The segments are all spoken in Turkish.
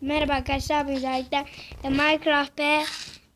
Merhaba arkadaşlar bugün özellikle e, Minecraft ve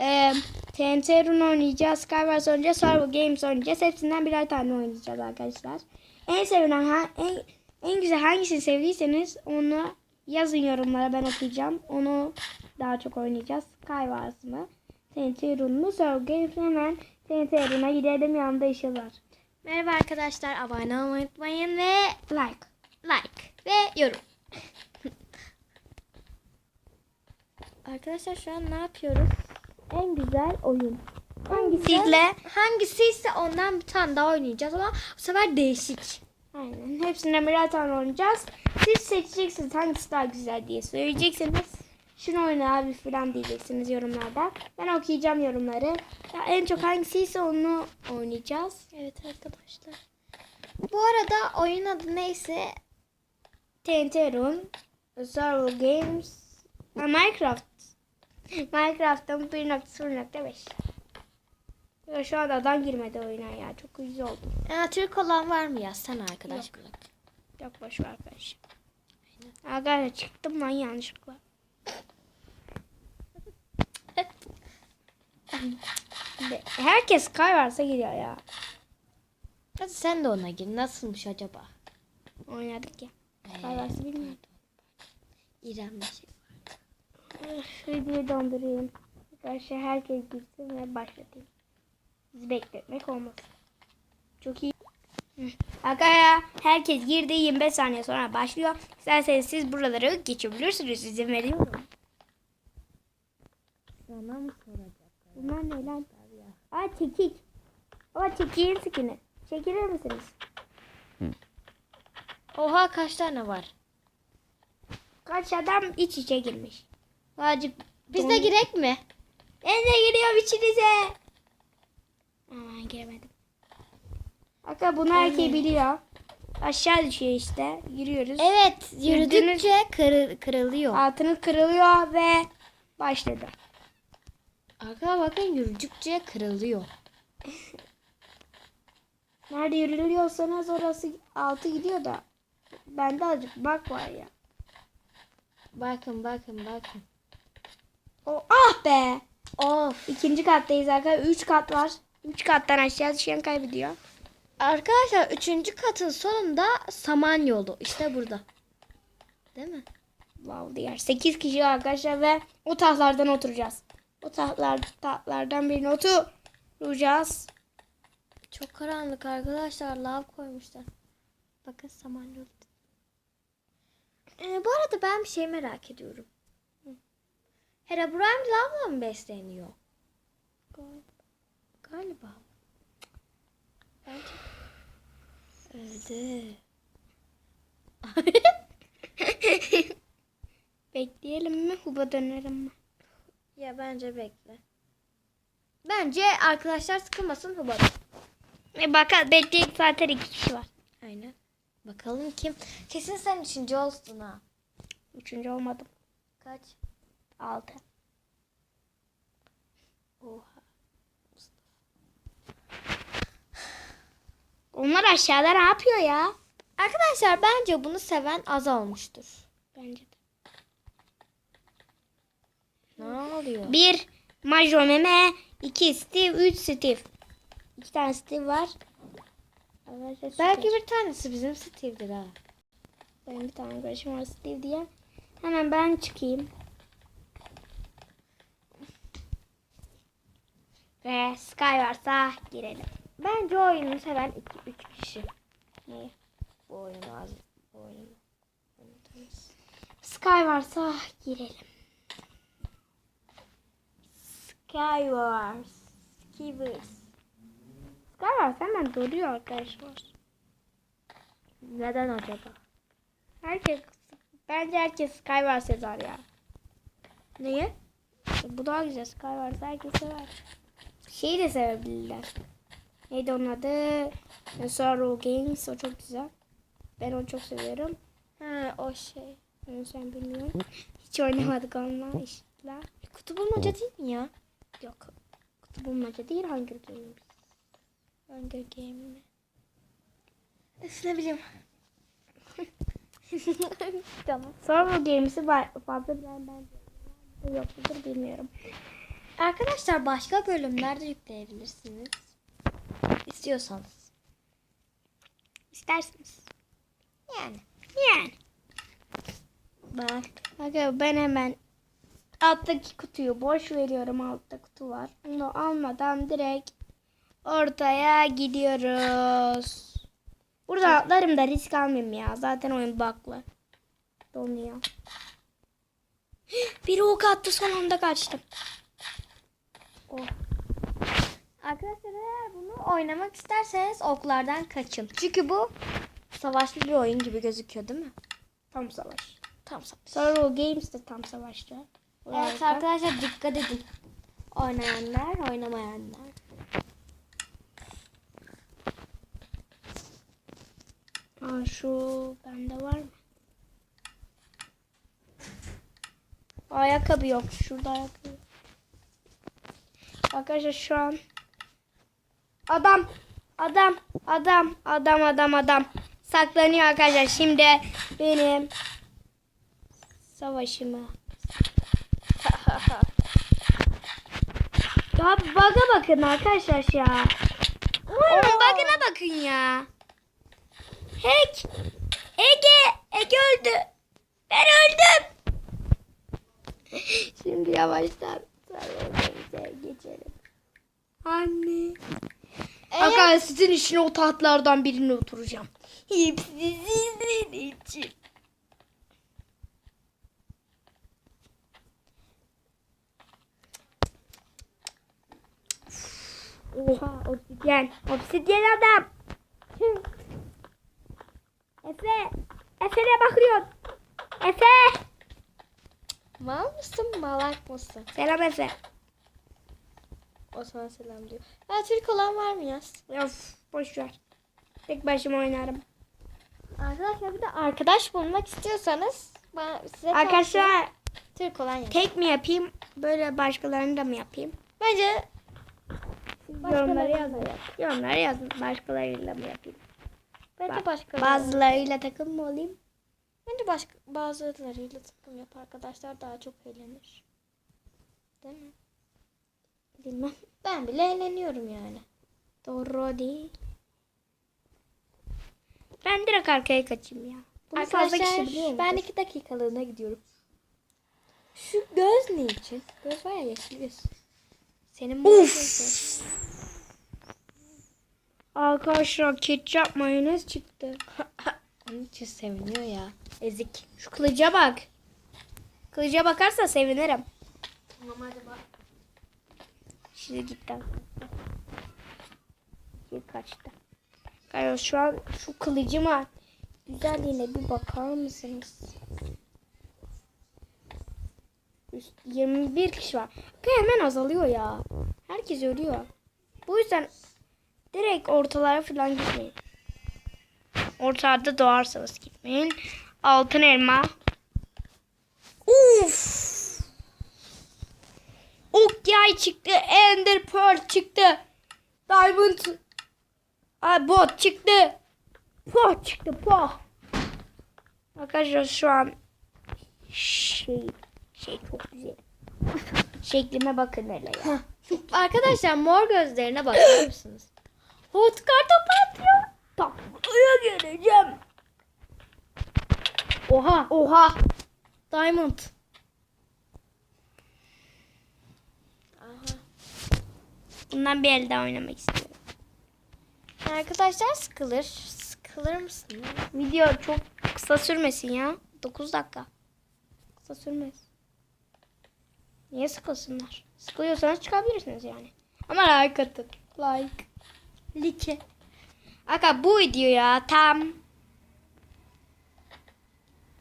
e, TNT Rune oynayacağız. Skywars oynayacağız. Survival Games oynayacağız. Hepsinden birer tane oynayacağız arkadaşlar. En sevilen, ha- en, en güzel hangisini sevdiyseniz onu yazın yorumlara ben okuyacağım. Onu daha çok oynayacağız. Skywars mı? TNT Rune mu? Survival Games hemen TNT Rune'a gidelim yanında işi var. Merhaba arkadaşlar. Abone olmayı unutmayın ve Like. like ve yorum. Arkadaşlar şu an ne yapıyoruz? En güzel oyun. Hangisi? Sizle hangisi ise ondan bir tane daha oynayacağız ama bu sefer değişik. Aynen. Hepsinden birer tane oynayacağız. Siz seçeceksiniz hangisi daha güzel diye söyleyeceksiniz. Şunu oyna abi falan diyeceksiniz yorumlarda. Ben okuyacağım yorumları. Ya en çok hangisiyse onu oynayacağız. Evet arkadaşlar. Bu arada oyun adı neyse TNT Rune, Survival Games, Minecraft. Minecraft'ın 1.0.5. Ya şu anda adam girmedi oyuna ya. Çok güzel oldu. Aa, Türk olan var mı yazsana arkadaş. Çok boş ver arkadaş. Arkadaşlar çıktım lan yanlışlıkla. Herkes kay varsa giriyor ya. Hadi sen de ona gir. Nasılmış acaba? Oynadık ya. Kay varsa bilmiyorum. İrem şey. Videoyu dondurayım. Arkadaşlar herkes girsin ve başlatayım. Bizi bekletmek olmaz. Çok iyi. Arkadaşlar herkes girdi 25 saniye sonra başlıyor. İsterseniz siz buraları geçebilirsiniz. İzin veriyorum. Sana mı soracak? Bunlar ne lan? Aa çekik. Baba çekiğin skin'i. Çekilir misiniz? Oha kaç tane var? Kaç adam iç içe girmiş. Azıcık Biz de girek mi? Ben de giriyorum içinize. Aman giremedim. Hatta bunu herkes biliyor. Aşağı düşüyor işte. Yürüyoruz. Evet, yürüdükçe kırı- kırılıyor. Altını kırılıyor ve başladı. Arkadaşlar bakın yürüdükçe kırılıyor. Nerede yürülüyorsanız orası altı gidiyor da. Bende azıcık bak var ya. Bakın bakın bakın. O, ah be. Of. İkinci kattayız arkadaşlar. Üç kat var. Üç kattan aşağı düşen kaybediyor. Arkadaşlar üçüncü katın sonunda Samanyolu. İşte burada. Değil mi? Wow diğer. Sekiz kişi arkadaşlar ve o tahtlardan oturacağız. O tahtlar, tahtlardan birine oturacağız. Çok karanlık arkadaşlar. Lav koymuşlar. Bakın Samanyolu. Ee, bu arada ben bir şey merak ediyorum. Herobrine lavla mı besleniyor? Galiba. Bence. Öldü. Bekleyelim mi? Huba dönerim mi? Ya bence bekle. Bence arkadaşlar sıkılmasın Hubat. E bakalım bekleyip zaten iki kişi var. Aynen. Bakalım kim? Kesin sen üçüncü olsun ha. Üçüncü olmadım. Kaç? Altı. Oha. Onlar aşağıda ne yapıyor ya? Arkadaşlar bence bunu seven az olmuştur. Bence de. Ne oluyor? Bir Majo Meme, iki Steve, üç Steve. İki tane Steve var. Arkadaşlar Belki Steve. bir tanesi bizim Steve'dir ha. Benim bir tane arkadaşım var Steve diye. Hemen ben çıkayım. Ve Sky varsa girelim. Bence oyunu seven iki, üç kişi. Neyi? Bu oyunu az. Bu oyunu. Sky varsa girelim. Skywars. Skywars. Skywars hemen duruyor arkadaşlar. Neden acaba? Herkes bence herkes Skywars yazar ya. Niye? Bu daha güzel Skywars herkes sever. Şeyi de sevebilirler. Neydi onun adı? Sorrow Games o çok güzel. Ben onu çok seviyorum. Ha o şey. Onu sen bilmiyorum. Hiç oynamadık onunla işte. Kutu bulmaca değil mi ya? Yok. Kutu bulmaca değil Hunger Games. Hunger Game mi? Ne bileyim. tamam. Survival Games'i var- fazla bilen ben yok mudur bilmiyorum. Arkadaşlar başka bölümlerde yükleyebilirsiniz. İstiyorsanız. İsterseniz. Yani. Yani. Bak. Bakın ben hemen alttaki kutuyu boş veriyorum. Altta kutu var. Onu almadan direkt ortaya gidiyoruz. Burada atlarım da risk almayayım ya. Zaten oyun baklı. Donuyor. Biri ok attı son anda kaçtım. Oh. Arkadaşlar eğer bunu oynamak isterseniz oklardan kaçın. Çünkü bu savaşlı bir oyun gibi gözüküyor değil mi? Tam savaş. Tam savaş. Survival Games de tam savaşta. Evet arkadaşlar dikkat edin. Oynayanlar, oynamayanlar. Aa, şu bende var mı? Ayakkabı yok. Şurada ayakkabı. Arkadaşlar şu an adam adam adam adam adam adam saklanıyor arkadaşlar. Şimdi benim savaşımı. ya baga bakın arkadaşlar ya. Oyunun bug'ına bakın ya. Hack. Ege. Ege öldü. Ben öldüm. Şimdi yavaştan sarılmamıza geçelim. Anne. Arkadaşlar sizin için o tahtlardan birine oturacağım. Hepsi sizin için. Oha obsidyen. Obsidyen adam. Efe. Efe'ne bakıyor. Efe. Mal mısın, malak mısın? Selam Efe. O sana selam diyor. Ya Türk olan var mı yaz? Of boş ver. Tek başıma oynarım. Arkadaşlar bir de arkadaş bulmak istiyorsanız bana size Arkadaşlar Türk olan yaz. tek mi yapayım? Böyle başkalarını da mı yapayım? Bence Yorumları yazın. Yorumları yazın. Başkalarıyla mı yapayım? bence Ba- başka Bazılarıyla takım mı olayım? bence başka bazılarıyla takım yap arkadaşlar daha çok eğlenir. Değil mi? Bilmem. Ben bile eğleniyorum yani. Doğru değil. Ben direkt arkaya kaçayım ya. Bunu Arkadaşlar ben iki dakikalığına gidiyorum. Şu göz ne için? Göz var ya yeşil göz. Senin Uf. göz. Arkadaşlar ketçap mayonez çıktı. Onun için seviniyor ya. Ezik. Şu kılıca bak. Kılıca bakarsa sevinirim. Tamam hadi bak. Şimdi gitti. Bir kaçtı. Arkadaşlar şu an şu kılıcıma güzelliğine bir bakar mısınız? Üst- 21 kişi var. Bakın hemen azalıyor ya. Herkes ölüyor. Bu yüzden direkt ortalara falan gitmeyin. Ortada doğarsanız gitmeyin. Altın elma. Uf! Ok yay çıktı. Ender Pearl çıktı. Diamond Ay, bot çıktı. Poh çıktı poh. Arkadaşlar şu an şey şey çok güzel. Şeklime bakın hele ya. Arkadaşlar mor gözlerine bakar mısınız? Hot kartopu atıyor. Taklaya geleceğim. Oha. Oha. Diamond. Bundan bir el daha oynamak istiyorum. Arkadaşlar sıkılır. Sıkılır mısın? Video çok kısa sürmesin ya. 9 dakika. Kısa sürmez. Niye sıkılsınlar? Sıkılıyorsanız çıkabilirsiniz yani. Ama like atın. Like. Like. Aga bu videoya tam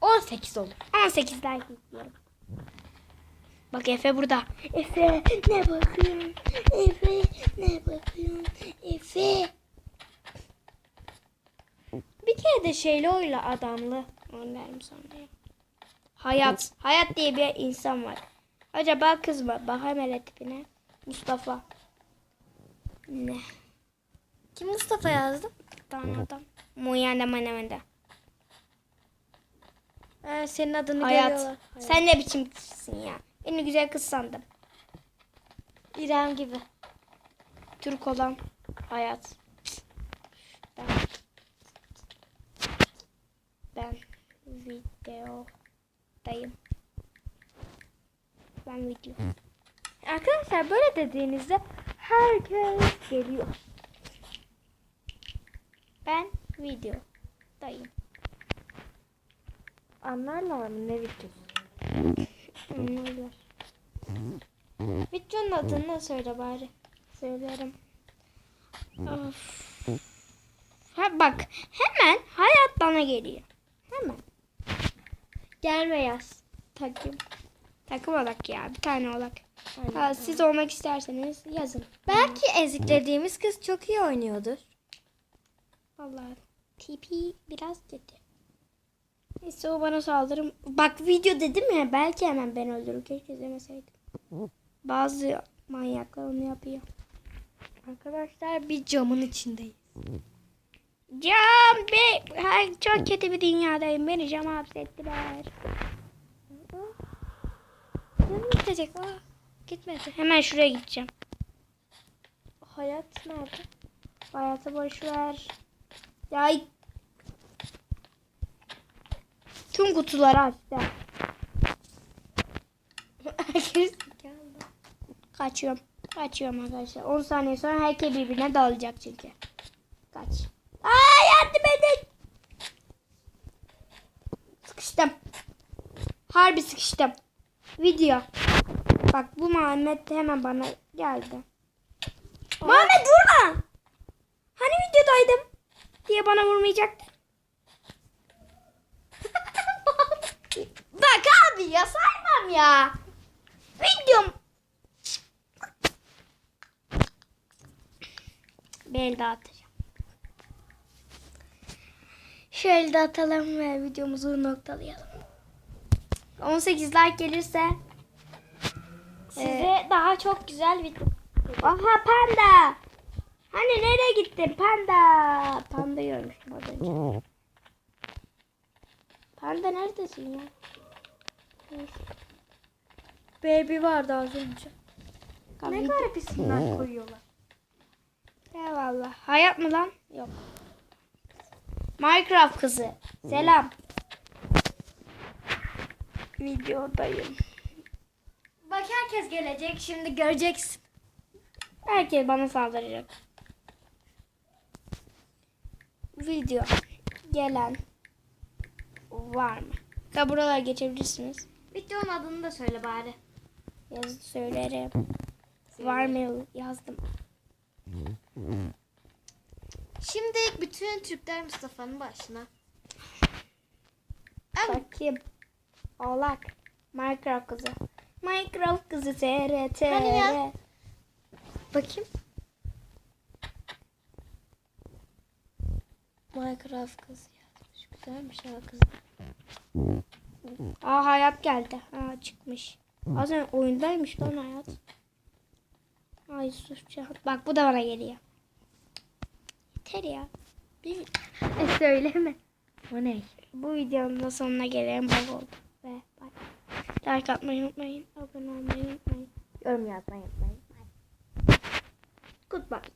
18 olur. 18 like istiyorum. Bak Efe burada. Efe ne bakıyorsun? Efe ne bakıyorsun? Efe. Bir kere de şeyli oyla adamlı. Onu derim sonra. ya. Hayat. Hayat diye bir insan var. Acaba kız mı? Bak hele tipine. Mustafa. Ne? Kim Mustafa yazdı? Bir tane adam. Muyanda manemende. Ee, senin adını Hayat. görüyorlar. Sen ne biçim kızsın ya? Beni güzel kız sandım. İrem gibi. Türk olan hayat. Ben, ben videodayım. Ben video. Arkadaşlar böyle dediğinizde herkes geliyor. Ben videodayım. Anlarlar mı ne videosu? Anlarlar. Videonun adını söyle bari. Söylerim. Of. Ha bak hemen hayat bana geliyor. Hemen. Gelme yaz. Takım. Takım olak ya. Bir tane olak. Aynen. Ha, siz olmak isterseniz yazın. Belki eziklediğimiz kız çok iyi oynuyordur. Vallahi TP biraz dedi. Neyse o bana saldırım. Bak video dedim ya belki hemen ben öldürür. Keşke izlemeseydim. Bazı manyaklar onu yapıyor. Arkadaşlar bir camın içindeyiz. Cam be her çok kötü bir dünyadayım. Beni cama hapsettiler. Canım gidecek. Aa, gitmedi. Hemen şuraya gideceğim. Hayat nerede? Hayatı boş ver. Ya tüm kutuları açtı. Kaçıyorum. Kaçıyorum arkadaşlar. 10 saniye sonra herkes birbirine dalacak çünkü. Kaç. Aa yardım edin. Sıkıştım. Harbi sıkıştım. Video. Bak bu Muhammed hemen bana geldi. Muhammed vurma. Hani videodaydım diye bana vurmayacaktı. Bak abi ya saymam ya. Videom Bir el daha atacağım. Şöyle de atalım ve videomuzu noktalayalım. 18 like gelirse Size daha çok güzel video. Aha panda. Hani nereye gittin panda? Panda görmüştüm az önce. Panda neredesin ya? Neyse. Baby vardı az önce. Ne garip isimler koyuyorlar. Eyvallah. Hayat mı lan? Yok. Minecraft kızı. Selam. Videodayım. Bak herkes gelecek şimdi göreceksin. Herkes bana saldıracak. Video gelen var mı? Da buralara geçebilirsiniz. Videonun adını da söyle bari. Yazı söylerim. Var mı yazdım. Şimdi bütün Türkler Mustafa'nın başına. Bakayım. Oğlak. Minecraft kızı. Minecraft kızı TRT. Hani ya? Bakayım. Minecraft kız yazmış. Güzelmiş ha kız. Aa hayat geldi. Aa çıkmış. Az önce oyundaymış lan hayat. Ay sus. Bak bu da bana geliyor. Yeter ya. Bir, E söyleme. O ne? bu videonun da sonuna gelelim. Bak oldu. Ve bye. Like atmayı unutmayın. Abone olmayı unutmayın. Yorum yazmayı unutmayın. Goodbye.